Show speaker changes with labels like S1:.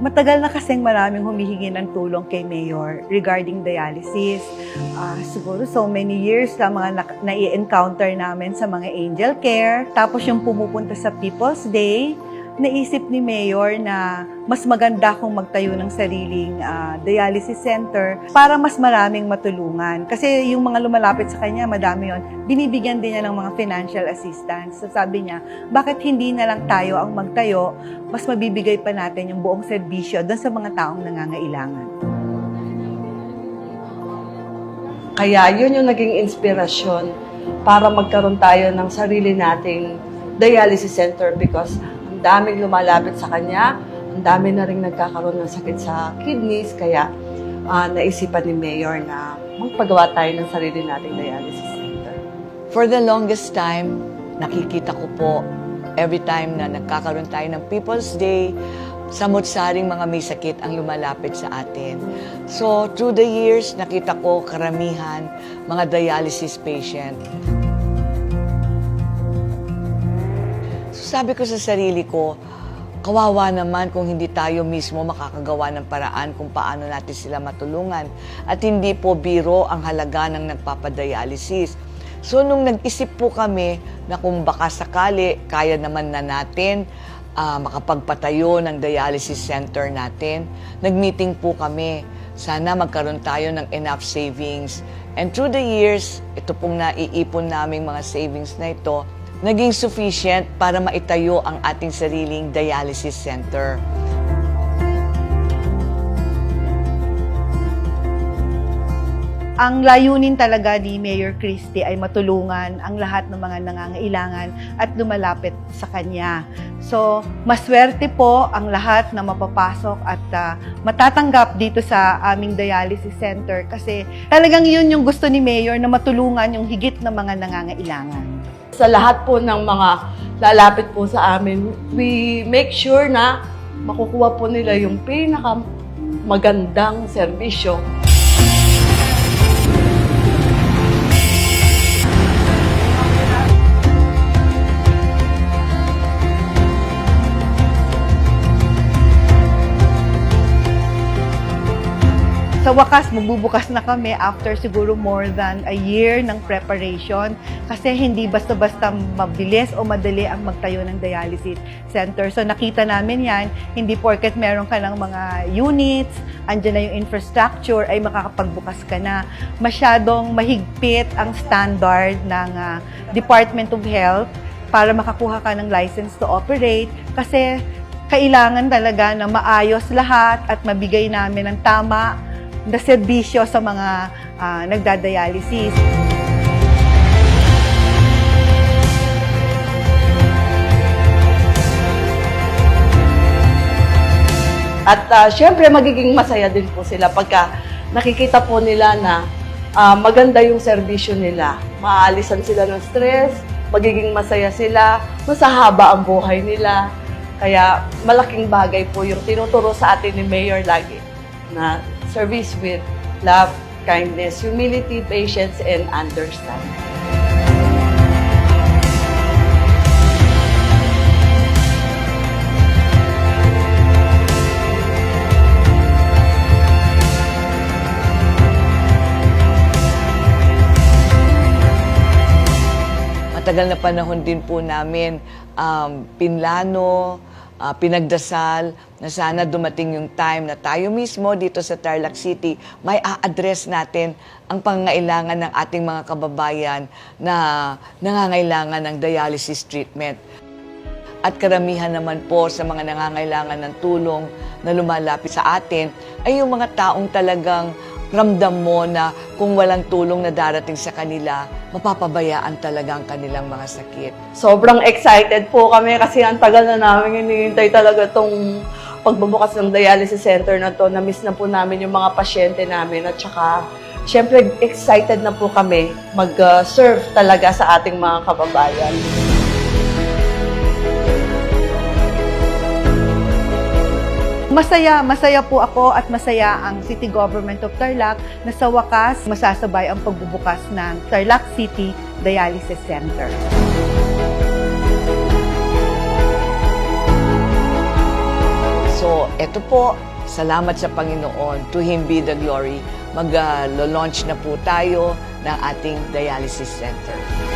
S1: Matagal na kasing maraming humihingi ng tulong kay Mayor regarding dialysis. Ah, siguro so many years na mga na- nai-encounter namin sa mga angel care. Tapos yung pumupunta sa People's Day, naisip ni Mayor na mas maganda kung magtayo ng sariling ah, dialysis center para mas maraming matulungan. Kasi yung mga lumalapit sa kanya, madami yon binibigyan din niya ng mga financial assistance. So sabi niya, bakit hindi na lang tayo ang magtayo, mas mabibigay pa natin yung buong serbisyo doon sa mga taong nangangailangan.
S2: Kaya yun yung naging inspirasyon para magkaroon tayo ng sarili nating dialysis center because daming lumalapit sa kanya, ang dami na rin nagkakaroon ng sakit sa kidneys, kaya ah, naisipan ni Mayor na magpagawa tayo ng sarili nating dialysis center.
S3: For the longest time, nakikita ko po every time na nagkakaroon tayo ng People's Day, samot-saring mga may sakit ang lumalapit sa atin. So, through the years, nakita ko karamihan mga dialysis patient. Sabi ko sa sarili ko, kawawa naman kung hindi tayo mismo makakagawa ng paraan kung paano natin sila matulungan. At hindi po biro ang halaga ng nagpapadialysis. So nung nag-isip po kami na kung baka sakali kaya naman na natin ah, makapagpatayo ng dialysis center natin, nag-meeting po kami. Sana magkaroon tayo ng enough savings. And through the years, ito pong naiipon naming mga savings na ito, naging sufficient para maitayo ang ating sariling dialysis center.
S1: Ang layunin talaga ni Mayor Christie ay matulungan ang lahat ng mga nangangailangan at lumalapit sa kanya. So, maswerte po ang lahat na mapapasok at ah, matatanggap dito sa aming dialysis center kasi talagang yun yung gusto ni Mayor na matulungan yung higit na mga nangangailangan.
S2: Sa lahat po ng mga lalapit po sa amin, we make sure na makukuha po nila yung pinaka magandang serbisyo
S1: Sa wakas, magbubukas na kami after siguro more than a year ng preparation kasi hindi basta-basta mabilis o madali ang magtayo ng dialysis center. So nakita namin yan, hindi porket meron ka ng mga units, andyan na yung infrastructure, ay makakapagbukas ka na. Masyadong mahigpit ang standard ng ah, Department of Health para makakuha ka ng license to operate kasi kailangan talaga na maayos lahat at mabigay namin ng tama na serbisyo sa mga ah, nagdadialysis.
S2: At ah, syempre, magiging masaya din po sila pagka nakikita po nila na ah, maganda yung serbisyo nila. Maaalisan sila ng stress, magiging masaya sila, masahaba ang buhay nila. Kaya malaking bagay po yung tinuturo sa atin ni Mayor lagi na service with love, kindness, humility, patience, and understanding.
S3: Matagal na panahon din po namin um, pinlano, ah, pinagdasal na sana dumating yung time na tayo mismo dito sa Tarlac City may a-address natin ang pangangailangan ng ating mga kababayan na nangangailangan ng dialysis treatment. At karamihan naman po sa mga nangangailangan ng tulong na lumalapit sa atin ay yung mga taong talagang ramdam mo na kung walang tulong na darating sa kanila, mapapabayaan talaga ang kanilang mga sakit.
S2: Sobrang excited po kami kasi ang tagal na namin hinihintay talaga tong pagbubukas ng dialysis center na to. Na-miss na po namin yung mga pasyente namin at saka syempre excited na po kami mag-serve talaga sa ating mga kababayan.
S1: Masaya, masaya po ako at masaya ang City Government of Tarlac na sa wakas masasabay ang pagbubukas ng Tarlac City Dialysis Center.
S3: So, eto po, salamat sa Panginoon. To Him be the glory. Mag-launch na po tayo ng ating dialysis center.